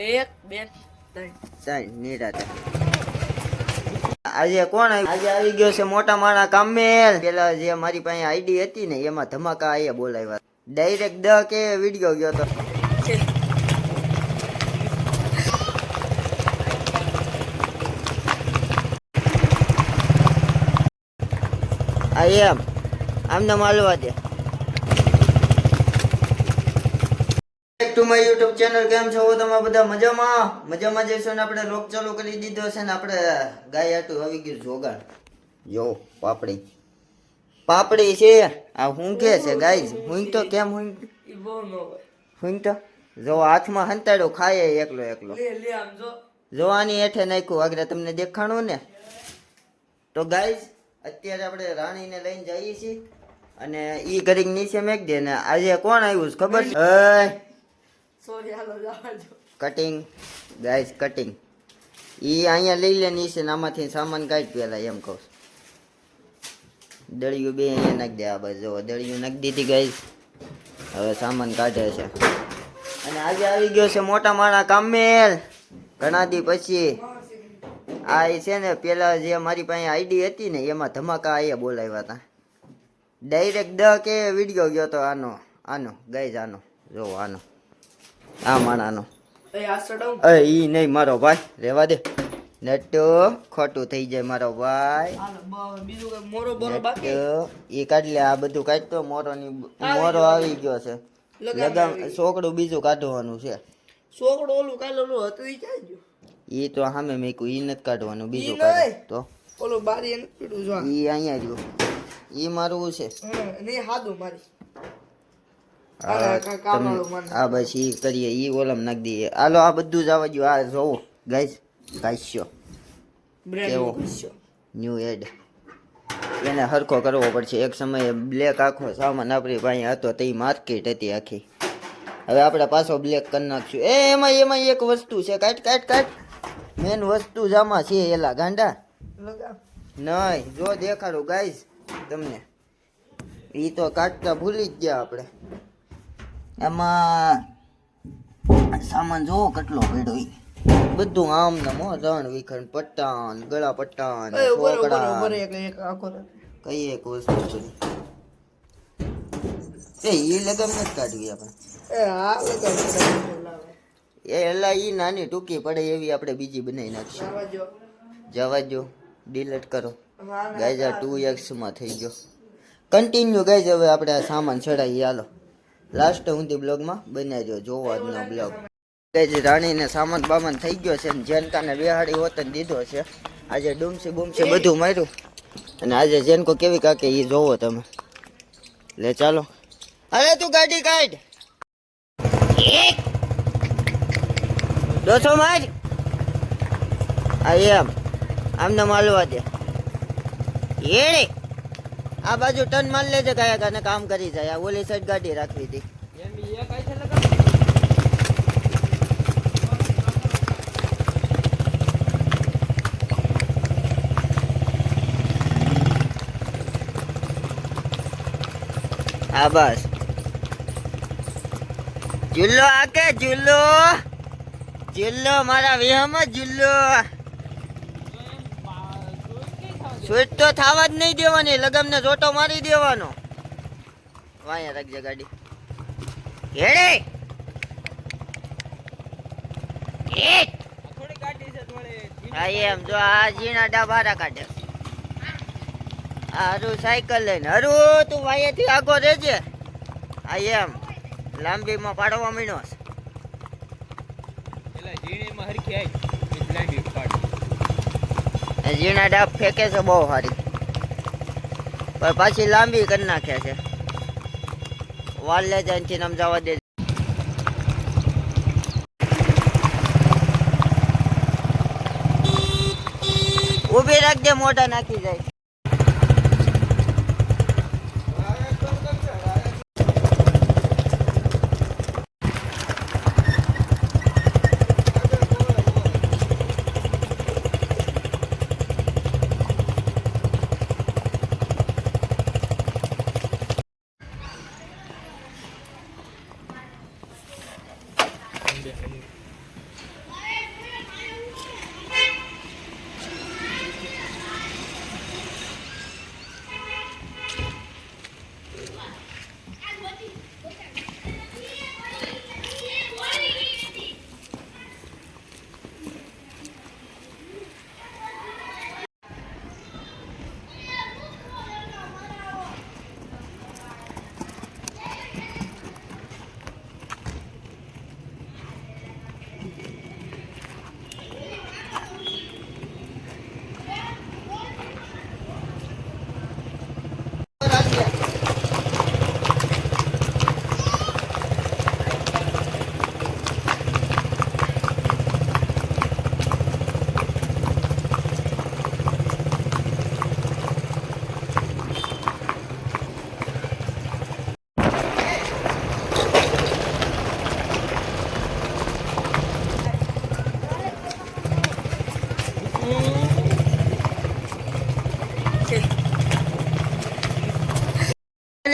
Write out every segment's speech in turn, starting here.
એક, બે, ત્રણ. નિરાતે આજે કોણ આજે આવી ગયો છે મોટા માણા કામેલ. પેલા જે મારી પાસે આઈડી હતી ને, એમાં ધમાકા આયા બોલાવ્યા. ડાયરેક્ટ દ કે વીડિયો ગયો તો. આ એમ. આમને માલવા દે. ટુ માય યુટ્યુબ ચેનલ કેમ છો? તમે બધા મજામાં. મજામાં જઈશું ને આપણે? લોક ચાલુ કરી દીધો છે ને આપણે ગાય હાટું આવી ગયું જોગાણ જો પાપડી. પાપડી છે. આ હું કે છે ગાય હું તો કેમ હું હોય. હું તો? જો હાથમાં હંતાડ્યો ખાય એકલો એકલો. જોવાની જો. આની હેઠે નાખ્યું આગળ તમને દેખાણું ને? તો ગાય અત્યારે આપણે રાણીને લઈને જઈએ છીએ. અને ઈ ઘડીક નીચે મેક દે ને. આજે કોણ આવ્યું છે ખબર? છે કટિંગ ગાઈસ કટિંગ ઈ અહીંયા લઈ લે નીચે ને આમાંથી સામાન કાઢ પેલા, એમ કહું દળિયું બે અહીંયા નાખી દે, આ બાજુ જો દળિયું નાખી દીધી ગાઈસ હવે સામાન કાઢે છે. અને આજે આવી ગયો છે મોટા માણા કામેલ. ઘણા દી પછી. આ છે ને પેલા જે મારી પાસે આઈડી હતી ને, એમાં ધમાકા અહીંયા બોલાવ્યા હતા ડાયરેક્ટ દ કે વીડિયો ગયો તો આનો આનો ગાઈઝ આનો. જો આનો. આ માણાનો. એ ઈ નહીં મારો ભાઈ રેવા દે. નટો ખોટું થઈ જાય મારો ભાઈ. એ કાઢ લે આ બધું કાઢતો મોરો ની મોરો આવી ગયો છે. લગામ. છોકડું બીજું કાઢવાનું છે. સોકડો ઓલું કાલે ઓલું હતું ઈ ક્યાં ઈ તો સામે મેકું ઈ નથી કાઢવાનું બીજું કાઢે. તો. ઓલું બારી એને પીડું જો. ઈ અહીંયા રહ્યું. ઈ મારું છે. નહીં હાદું મારી. આ બસ ઈ કરીએ ઈ ઓલમ નાખી દઈએ. હાલો આ બધું જ આવવા આ જોવો ગાઈસ બ્રેડ કેવો? ન્યૂ એડ એને હરખો કરવો પડશે. એક સમયે બ્લેક આખો સામાન આપણી પાસે હતો તે માર્કેટ હતી આખી. હવે આપણે પાછો બ્લેક કરી નાખશું. એ એમાં એમાં એક વસ્તુ છે. કાટ કાટ કાટ. મેન વસ્તુ જ આમાં છે એલા ગાંડા. નહીં જો દેખાડું ગાઈસ તમને. એ તો કાઢતા ભૂલી જ ગયા આપણે. એમાં સામાન જોવો કેટલો પડ્યો બધું આમ ને મો રણ વિખંડ પટ્ટાન ગળા પટ્ટાન. કઈ એક વસ્તુ બધી એ ઈ લગમ નથી કાઢવી આપણે. એ આ લગામ લગામ એ એલા ઈ નાની ટૂંકી પડે એવી આપણે બીજી બનાવી નાખશું. જવા જો. ડિલીટ કરો. ગાઈઝ આ ટુ એક્સમાં થઈ ગયો. કન્ટિન્યુ ગાઈઝ હવે આપણે આ સામાન ચડાવીએ હાલો. લાસ્ટ સુધી બ્લોગમાં બનાવજો જોવો આજનો બ્લોગ. ગાઈઝ રાણીને સામાન બામાન થઈ ગયો છે ને જેનકાને બેહાડી હોતન દીધો છે. આજે ડુમસી બુમસી બધું માર્યું. અને આજે જેનકો કેવી કાકે એ જોવો તમે. લે ચાલો. અરે તું ગાડી કાઢ. દોસો માર. આ એમ. આમને માલવા દે. એડે. આ બાજુ ટન માલ લેજે ગયા કાને કામ કરી જાય. ઓલી સાઈડ ગાડી રાખવી હતી. હા, બસ. જુલ્લો આકે જુલ્લો? જુલ્લો, મારા વિહમ જુલ્લો. સ્વીટ તો થવા જ નહીં દેવાની લગમને જોટો મારી દેવાનો. વાયા રાખજે ગાડી. હેડે! હા જો આ ઝીણા ડાબારા કાઢે હારું, સાયકલ લઈને. હરુ, તું વાયાથી આગો રહેજે હા, એમ. લાંબીમાં પાડવા મીણો ઝીણા ડાબ ફેંકે છે બહુ સારી પણ પાછી લાંબી કરી નાખે છે. વાલ લે જાય નામ જવા દે. ઊભી રાખજે, મોઢા નાખી જાય. Hindi,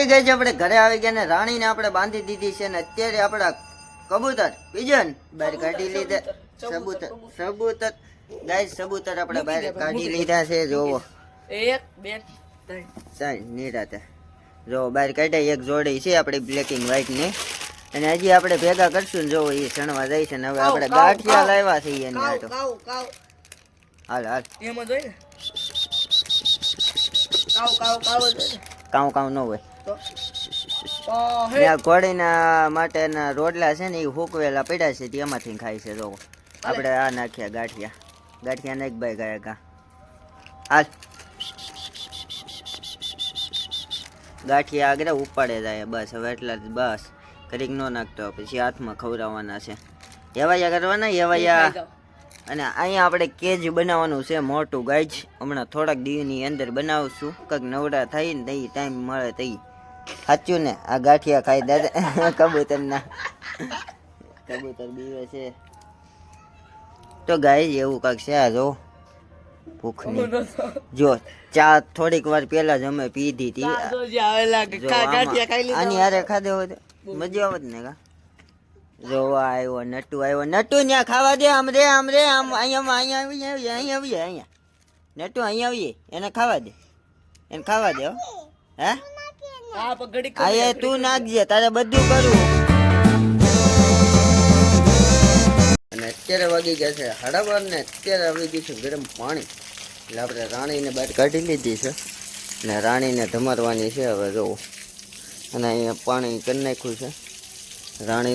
ફાઇનલી ગઈ છે આપણે ઘરે આવી ગયા ને રાણીને આપણે બાંધી દીધી છે ને અત્યારે આપણા કબૂતર પિજન બહાર કાઢી લીધા. કબૂતર સબૂતર ગાય સબૂતર આપણે બહાર કાઢી લીધા છે જોવો. એક બે ત્રણ. નિરાતે જો બહાર કાઢ્યા એક જોડી છે આપણી બ્લેક એન્ડ વ્હાઈટની. અને હજી આપણે ભેગા કરશું ને જોવો એ સણવા જાય છે ને હવે આપણે ગાંઠિયા લાવ્યા છે એની કાવ હાલ હાલ. એમાં જોઈ ને? કાઉ ને. કાઉ કાઉ ન હોય. ત્યાં ઘોડીના માટેના રોટલા છે ને એ હુકવેલા પડ્યા છે તેમાંથી ખાય છે તો? આપણે આ નાખ્યા ગાંઠિયા ગાંઠિયા નાખ ભાઈ ગયા કા હાલ ગાંઠિયા આગળ ઉપાડે જાય બસ હવે એટલા જ બસ કરીક ન નાખતો પછી હાથમાં ખવડાવવાના છે એવાયા કરવાના એવાયા અને અહીંયા આપણે કેજ બનાવવાનું છે મોટું ગાઈજ હમણાં થોડાક દિવસની અંદર બનાવશું કંઈક નવડા થાય ને તઈ ટાઈમ મળે તઈ સાચું ને? આ ગાંઠિયા ખાઈ દાદા. કબૂતરના. કબૂતર બીવે છે. તો ગાઈજ એવું કાંઈક છે આ જો. ભૂખની. જો ચા થોડીક વાર પહેલા જ અમે પીધી હતી આની હારે ખાધો હોય તો. મજા આવત ને કા? જોવા આવ્યો નટુ આવ્યો. નટુ ત્યાં ખાવા દે આમ રે આમ રે આમ અહીંયા અહીંયા આવીએ અહીંયા આવીએ અહીંયા. નટુ અહીંયા આવીએ એને ખાવા દે. એને ખાવા દે હો? હે પગડી આ તું નાખજે તારે બધું કરવું. અને અત્યારે વાગી ગયા છે સાડા ને અત્યારે આવી ગયું છે ગરમ પાણી. એટલે આપણે રાણીને બહાર કાઢી લીધી છે. ને રાણીને ધમારવાની છે હવે જોવું. અને અહીંયા પાણી કરી નાખ્યું છે. રાણી